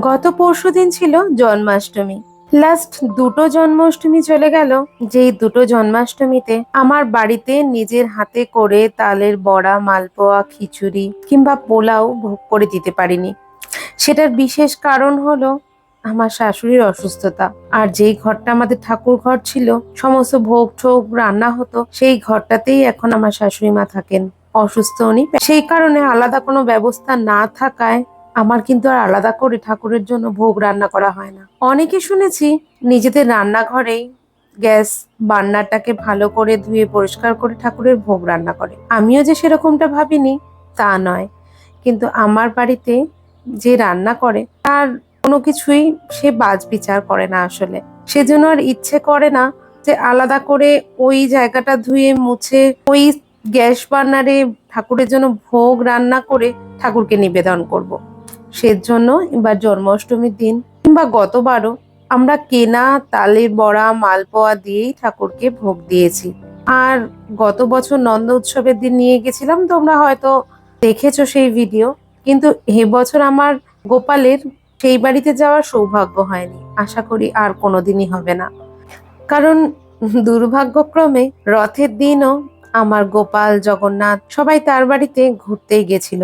গত পরশু দিন ছিল জন্মাষ্টমী। লাস্ট দুটো জন্মাষ্টমী চলে গেল। যেই দুটো জন্মাষ্টমীতে আমার বাড়িতে নিজের হাতে করে তালের বড়া, মালপোয়া, খিচুড়ি কিংবা পোলাও ভোগ করে দিতে পারিনি। সেটার বিশেষ কারণ হলো আমার শাশুড়ির অসুস্থতা। আর যেই ঘরটা আমাদের ঠাকুর ঘর ছিল, সমস্ত ভোগ ঠোগ রান্না হতো, সেই ঘরটাতেই এখন আমার শাশুড়ি মা থাকেন। অসুস্থ উনি। সেই কারণে আলাদা কোনো ব্যবস্থা না থাকায় আমার কিন্তু আর আলাদা করে ঠাকুরের জন্য ভোগ রান্না করা হয় না। অনেকে শুনেছি নিজেদের রান্নাঘরেই গ্যাস বান্নারটাকে ভালো করে ধুয়ে পরিষ্কার করে ঠাকুরের ভোগ রান্না করে। আমিও যে সেরকমটা ভাবিনি, তা নয়। কিন্তু আমার বাড়িতে যে রান্না করে, তার কোনো কিছুই সে বাজ বিচার করে না আসলে। সেজন্য আর ইচ্ছে করে না যে আলাদা করে ওই জায়গাটা ধুয়ে মুছে ওই গ্যাস বার্নারে ঠাকুরের জন্য ভোগ রান্না করে ঠাকুরকে নিবেদন করব। সেজন্য এবার জন্মাষ্টমীর দিন কিংবা গতবারও আমরা কেনা তালের বড়া, মালপোয়া দিয়েই ঠাকুরকে ভোগ দিয়েছি। আর গত বছর নন্দ উৎসবের দিন নিয়ে গেছিলাম, তোমরা হয়তো দেখেছ সেই ভিডিও। কিন্তু এ বছর আমার গোপালের সেই বাড়িতে যাওয়ার সৌভাগ্য হয়নি। আশা করি আর কোনোদিনই হবে না। কারণ দুর্ভাগ্যক্রমে রথের দিনও আমার গোপাল, জগন্নাথ সবাই তার বাড়িতে ঘুরতেই গেছিল।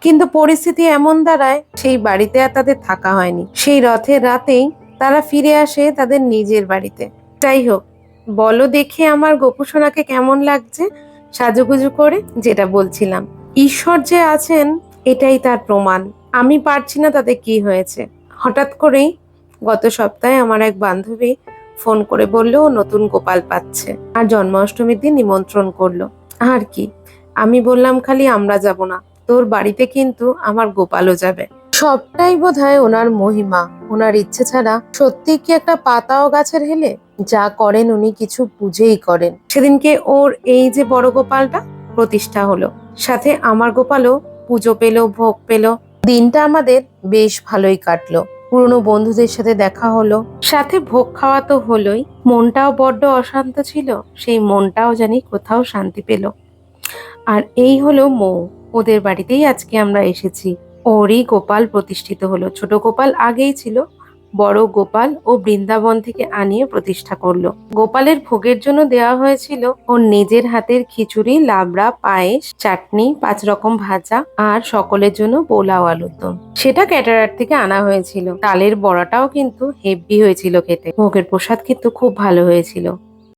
কিন্তু পরিস্থিতি এমন দাঁড়ায়, সেই বাড়িতে আর তাদের থাকা হয়নি। সেই রথের রাতেই তারা ফিরে আসে তাদের নিজের বাড়িতে। যাই হোক, বলো দেখে আমার গোপুসোনাকে কেমন লাগছে? সাজুগুজু করে যেটা বলছিলাম। ঈশ্বর যে আছেন, এটাই তার প্রমাণ। আমি পারছি না তাতে কি হয়েছে। হঠাৎ করেই গত সপ্তাহে আমার এক বান্ধবী ফোন করে বলল, ও নতুন গোপাল পাচ্ছে। আর জন্মাষ্টমীর দিন নিমন্ত্রণ করল। আর কি? আমি বললাম, খালি আমরা যাব না। তোর বাড়িতে কিন্তু আমার গোপালও যাবে। সবটাই বোধ হয় ওনার মহিমা। ওনার ইচ্ছে ছাড়া সত্যি কি একটা পাতাও গাছের হেলে? যা করেন উনি কিছু বুঝেই করেন। সেদিনকে ওর এই যে বড় গোপালটা প্রতিষ্ঠা হলো। সাথে আমার গোপালও পুজো পেল, ভোগ পেল। দিনটা আমাদের বেশ ভালোই কাটলো। পুরনো বন্ধুদের সাথে দেখা হলো। সাথে ভোগ খাওয়া তো হলোই। মনটাও বড্ড অশান্ত ছিল। সেই মনটাও জানি কোথাও শান্তি পেল। আর এই হলো মৌ। ওদের বাড়িতেই আজকে আমরা এসেছি। ওরই গোপাল প্রতিষ্ঠিত হলো। ছোট গোপাল আগেই ছিল। বড় গোপাল ও বৃন্দাবন থেকে আনিয়ে প্রতিষ্ঠা করল। গোপালের ভোগের জন্য দেওয়া হয়েছিল ওর নিজের হাতের খিচুড়ি, লাবড়া, পায়েস, চাটনি, পাঁচ রকম ভাজা আর সকলের জন্য পোলাও আলুর দম সেটা ক্যাটারার থেকে আনা হয়েছিল। তালের বড়াটাও কিন্তু হেভি হয়েছিল খেতে। ভোগের প্রসাদ কিন্তু খুব ভালো হয়েছিল।